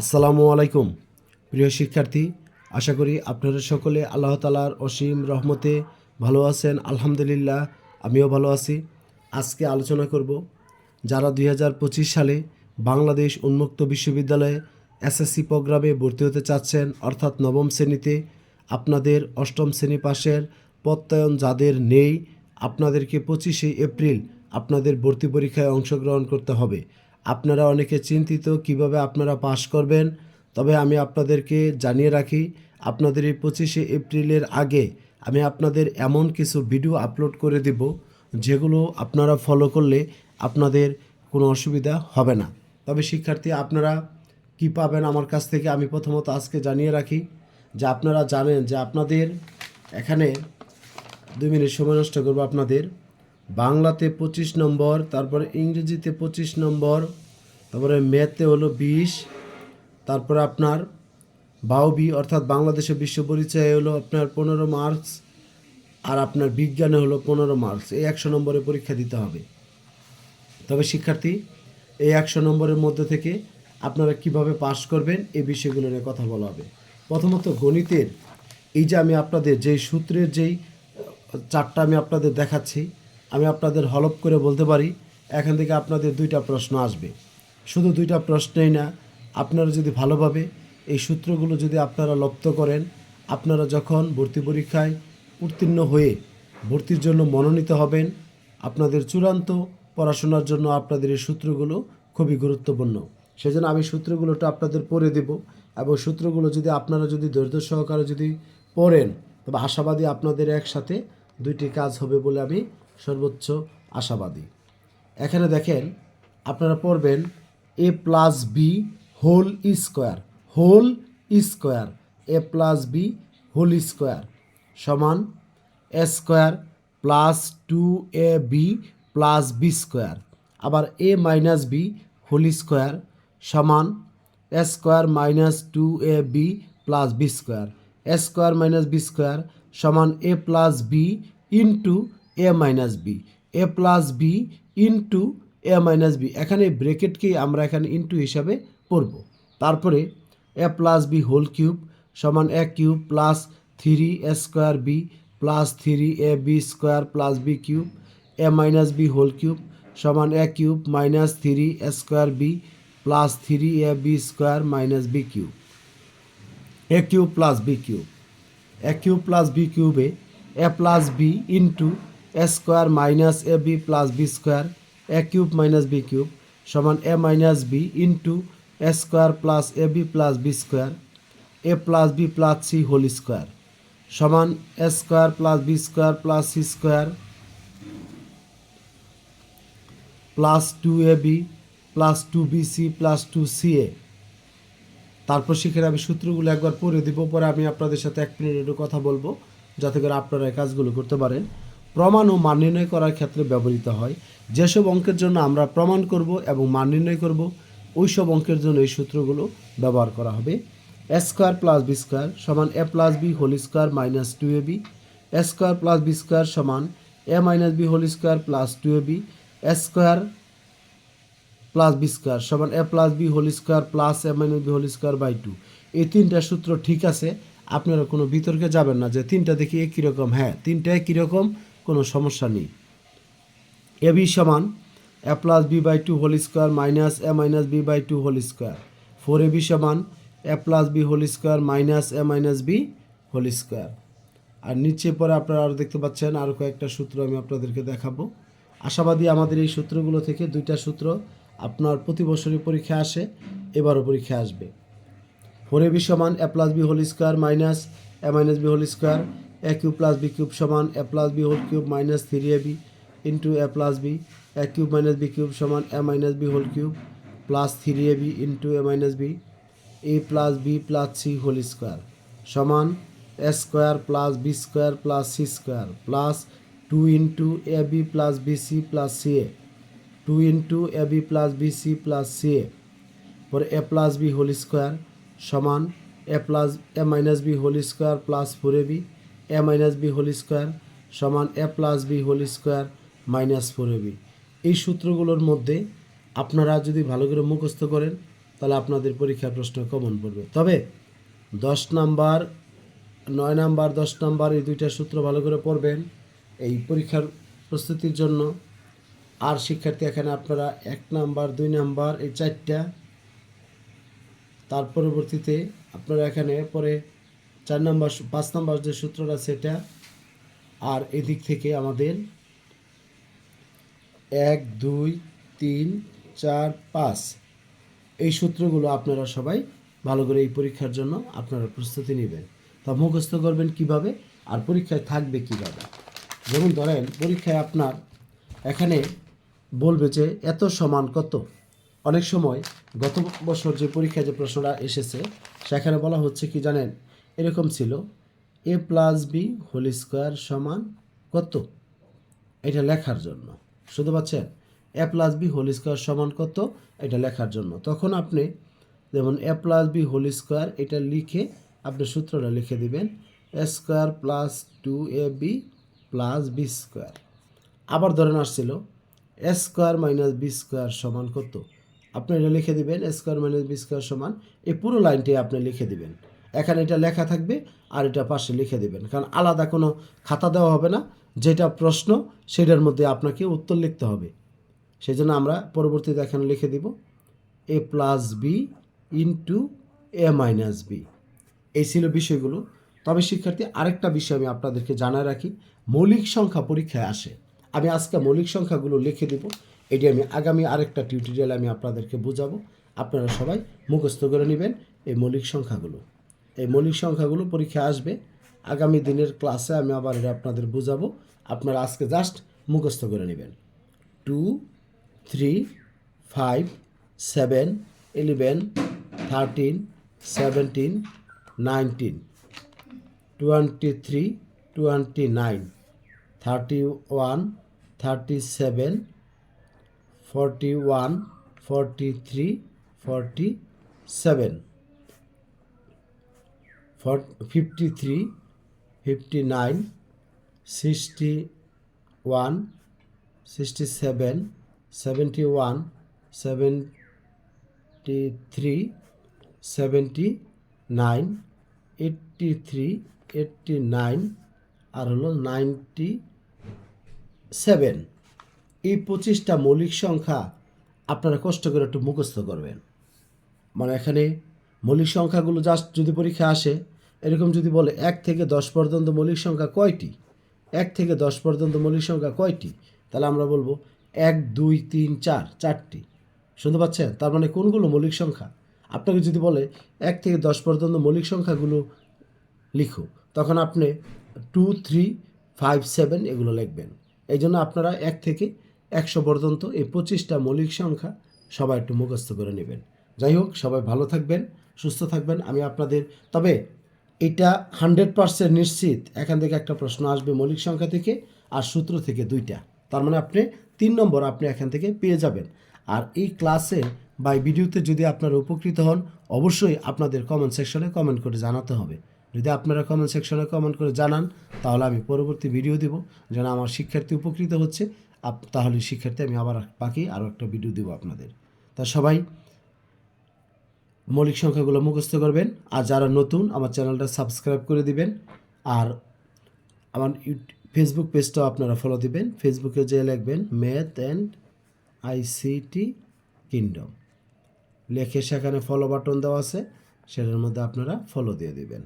আসসালামু আলাইকুম। প্রিয় শিক্ষার্থী, আশা করি আপনারা সকলে আল্লাহ তালার অসীম রহমতে ভালো আছেন। আলহামদুলিল্লাহ, আমিও ভালো আছি। আজকে আলোচনা করব যারা দুই হাজার পঁচিশ সালে বাংলাদেশ উন্মুক্ত বিশ্ববিদ্যালয়ে এসএসসি প্রোগ্রামে ভর্তি হতে চাচ্ছেন, অর্থাৎ নবম শ্রেণীতে আপনাদের অষ্টম শ্রেণি পাশের প্রত্যয়ন যাদের নেই, আপনাদেরকে পঁচিশে এপ্রিল আপনাদের ভর্তি পরীক্ষায় অংশগ্রহণ করতে হবে। আপনারা অনেকে চিন্তিত কীভাবে আপনারা পাশ করবেন, তবে আমি আপনাদেরকে জানিয়ে রাখি, আপনাদের এই পঁচিশে এপ্রিলের আগে আমি আপনাদের এমন কিছু ভিডিও আপলোড করে দেব, যেগুলো আপনারা ফলো করলে আপনাদের কোনো অসুবিধা হবে না। তবে শিক্ষার্থী, আপনারা কি পাবেন আমার কাছ থেকে আমি প্রথমত আজকে জানিয়ে রাখি যে আপনারা জানেন যে আপনাদের এখানে দুই মিনিট সময় নষ্ট করব আপনাদের। বাংলাতে পঁচিশ নম্বর, তারপরে ইংরেজিতে পঁচিশ নম্বর, তারপরে ম্যাথে হলো বিশ, তারপরে আপনার বাউবি, অর্থাৎ বাংলাদেশের বিশ্ব পরিচয় হলো আপনার পনেরো মার্কস আর আপনার বিজ্ঞানে হলো পনেরো মার্কস। এই একশো নম্বরে পরীক্ষা দিতে হবে। তবে শিক্ষার্থী, এই একশো নম্বরের মধ্যে থেকে আপনারা কীভাবে পাশ করবেন, এই বিষয়গুলো নিয়ে কথা বলা হবে। প্রথমত গণিতের, এই যে আমি আপনাদের যেই সূত্রের যেই চারটা আমি আপনাদের দেখাচ্ছি আমি আপনাদের হলপ করে বলতে পারি, এখান থেকে আপনাদের দুইটা প্রশ্ন আসবে। শুধু দুইটা প্রশ্নেই না, আপনারা যদি ভালোভাবে এই সূত্রগুলো যদি আপনারা লপ্ত করেন, আপনারা যখন ভর্তি পরীক্ষায় উত্তীর্ণ হয়ে ভর্তির জন্য মনোনীত হবেন, আপনাদের চূড়ান্ত পড়াশোনার জন্য আপনাদের এই সূত্রগুলো খুবই গুরুত্বপূর্ণ। সেজন্য আমি সূত্রগুলোটা আপনাদের পড়ে দেব এবং সূত্রগুলো যদি আপনারা যদি ধৈর্য সহকারে যদি পড়েন, তবে আশাবাদী আপনাদের একসাথে দুইটি কাজ হবে বলে আমি সর্বোচ্চ আশাবাদী। এখানে দেখেন, আপনারা পড়বেন A plus B whole square whole square, A plus B whole square সমান A square plus two A B plus B square, আবার A minus B whole square সমান A square minus two A B plus B square, A square minus B square সমান A plus B into A minus B A plus B into A minus B এখানে ব্রেকেটকেই আমরা এখানে into হিসাবে পড়ব। তারপরে A plus B whole cube সমান A cube plus three A square B plus three A B square plus B cube A minus B whole cube সমান A cube minus three A square B plus three A B square minus B cube A cube plus B cube A cube plus B কিউবে A plus B into A square minus A B plus B square, A cube minus B cube সমান A minus B into A square plus A B plus B square, A plus B plus C whole square সমান A square plus B square plus C square plus two A B plus two B C plus two C A. তারপর সেখানে আমি সূত্রগুলো একবার পড়ে দিব, পরে আমি আপনাদের সাথে এক মিনিট একটু কথা বলব, যাতে করে আপনারা এই কাজগুলো করতে পারেন। প্রমাণ ও মান নির্ণয় করার ক্ষেত্রে ব্যবহৃত হয়। যেসব অঙ্কের জন্য আমরা প্রমাণ করব এবং মান নির্ণয় করব ওই সব অঙ্কের জন্য এই সূত্রগুলো ব্যবহার করা হবে। A square plus B square সমান A plus B whole square minus two A B. A square plus B square সমান A minus B whole square plus two A B. A square plus B square সমান A plus B whole square plus A minus B whole square by two. এই তিনটা সূত্র ঠিক আছে, আপনারা কোনো বিতর্কে যাবেন না যে তিনটা দেখি একই রকম। হ্যাঁ তিনটা একই রকম কোনো সমস্যা নেই। এ বি সমান A plus B by two whole square minus A minus B by two whole square. Four A B সমান A plus B whole square minus A minus B whole square. আর নিচে পরে আপনারা আরও দেখতে পাচ্ছেন আরও কয়েকটা সূত্র আমি আপনাদেরকে দেখাবো। আশাবাদী আমাদের এই সূত্রগুলো থেকে দুইটা সূত্র আপনার প্রতি বছরই পরীক্ষা আসে, এবারও পরীক্ষা আসবে। ফোর এ বি সমান A plus B whole square minus A minus B whole square A cube plus B cube সমান A plus B whole cube minus three A B into A plus B A cube minus B cube সমান A minus B whole cube plus three A B into A minus B A plus B plus C whole square সমান A square plus B square plus C square plus two into A B plus B C plus C A two into A B plus B C plus C A পরে A plus B whole square সমান A plus A minus B whole square plus four A B A minus B whole square সমান A plus B whole square minus four B. এই সূত্রগুলোর মধ্যে আপনারা যদি ভালো করে মুখস্থ করেন, তাহলে আপনাদের পরীক্ষার প্রশ্ন কমন পড়বে। তবে দশ নাম্বার, নয় নাম্বার, দশ নাম্বার এই দুইটা সূত্র ভালো করে পড়বেন এই পরীক্ষার প্রস্তুতির জন্য। আর শিক্ষার্থী, এখানে আপনারা এক নাম্বার, দুই নাম্বার, এই চারটা, তার পরবর্তীতে আপনারা এখানে পরে চার নাম্বার পাঁচ নাম্বার যে সূত্রটা সেটা, আর এদিক থেকে আমাদের এক, দুই, তিন, চার, পাঁচ। এই সূত্রগুলো আপনারা সবাই ভালো করে এই পরীক্ষার জন্য আপনারা প্রস্তুতি নেবেন। তা মুখস্থ করবেন কীভাবে আর পরীক্ষায় থাকবে কীভাবে। যেমন ধরেন, পরীক্ষায় আপনার এখানে বলবে যে এত সমান কত? অনেক সময় গত বছর যে পরীক্ষায় যে প্রশ্নটা এসেছে, সেখানে বলা হচ্ছে কি জানেন? এরকম ছিল। A plus B whole square সমান কত? এটা লেখার জন্য। শুনতে পাচ্ছেন? A plus B whole square সমান কত? এটা লেখার জন্য। তখন আপনি যেমন A plus B whole square এটা লিখে আপনি সূত্রটা লিখে দিবেন। A square plus two A B plus B square আবার ধরেন আসছিল A square minus B square সমান কত? আপনি এটা লিখে দিবেন A square minus B square সমান, এই পুরো লাইনটি আপনি লিখে দিবেন। এখানে এটা লেখা থাকবে আর এটা পাশে লিখে দেবেন। কারণ আলাদা কোনো খাতা দেওয়া হবে না। যেটা প্রশ্ন, সেটার মধ্যে আপনাকে উত্তর লিখতে হবে। সেই জন্য আমরা পরবর্তীতে এখানে লিখে দিব A plus B into A minus B. এই ছিল বিষয়গুলো। তবে শিক্ষার্থী, আরেকটা বিষয় আমি আপনাদেরকে জানায় রাখি। মৌলিক সংখ্যা পরীক্ষায় আসে। আমি আজকে মৌলিক সংখ্যাগুলো লিখে দেব। এটি আমি আগামী আরেকটা টিউটোরিয়ালে আমি আপনাদেরকে বুঝাবো। আপনারা সবাই মুখস্থ করে নেবেন এই মৌলিক সংখ্যাগুলো। এই মৌলিক সংখ্যাগুলো পরীক্ষায় আসবে। আগামী দিনের ক্লাসে আমি আবার এটা আপনাদের বুঝাবো। আপনারা আজকে জাস্ট মুখস্থ করে নেবেন। Two three five seven eleven thirteen seventeen nineteen twenty three twenty nine thirty one thirty seven forty one forty three forty seven fifty three, fifty nine, sixty one, sixty seven, seventy one, seventy three, seventy nine, eighty three, eighty nine আর হলো ninety seven. এই পঁচিশটা মৌলিক সংখ্যা আপনারা কষ্ট করে একটু মুখস্থ করবেন। মানে এখানে মৌলিক সংখ্যাগুলো জাস্ট যদি পরীক্ষা আসে এরকম যদি বলে এক থেকে দশ পর্যন্ত মৌলিক সংখ্যা কয়টি? এক থেকে দশ পর্যন্ত মৌলিক সংখ্যা কয়টি? তাহলে আমরা বলব এক, দুই, তিন, চার, চারটি। শুনতে পাচ্ছেন? তার মানে কোনগুলো মৌলিক সংখ্যা? আপনাকে যদি বলে এক থেকে দশ পর্যন্ত মৌলিক সংখ্যাগুলো লিখো, তখন আপনি টু, থ্রি, ফাইভ, সেভেন এগুলো লিখবেন। এই জন্য আপনারা এক থেকে একশো পর্যন্ত এই পঁচিশটা মৌলিক সংখ্যা সবাই একটু মুখস্থ করে নেবেন। যাই হোক, সবাই ভালো থাকবেন, সুস্থ থাকবেন। আমি আপনাদের, তবে এটা হান্ড্রেড পার্সেন্ট নিশ্চিত। এখান থেকে একটা প্রশ্ন আসবে মৌলিক সংখ্যা থেকে আর সূত্র থেকে দুইটা। তার মানে আপনি তিন নম্বর আপনি এখান থেকে পেয়ে যাবেন। আর এই ক্লাসে বা এই ভিডিওতে যদি আপনারা উপকৃত হন, অবশ্যই আপনাদের কমেন্ট সেকশনে কমেন্ট করে জানাতে হবে। যদি আপনারা কমেন্ট সেকশনে কমেন্ট করে জানান, তাহলে আমি পরবর্তী ভিডিও দেব। যেন আমার শিক্ষার্থী উপকৃত হচ্ছে তাহলে শিক্ষার্থী আমি আবার বাকি আরও একটা ভিডিও দেবো আপনাদের। তা সবাই মৌলিক সংখ্যাগুলো মুখস্থ করবেন। আর যারা নতুন, আমার চ্যানেলটা সাবস্ক্রাইব করে দিবেন। আর আমার ফেসবুক পেজটাও আপনারা ফলো দিবেন। ফেসবুকে যে লিখবেন ম্যাথ অ্যান্ড আইসিটি কিংডম লেখে সেখানে ফলো বাটন দেওয়া আছে। সেটার মধ্যে আপনারা ফলো দিয়ে দিবেন।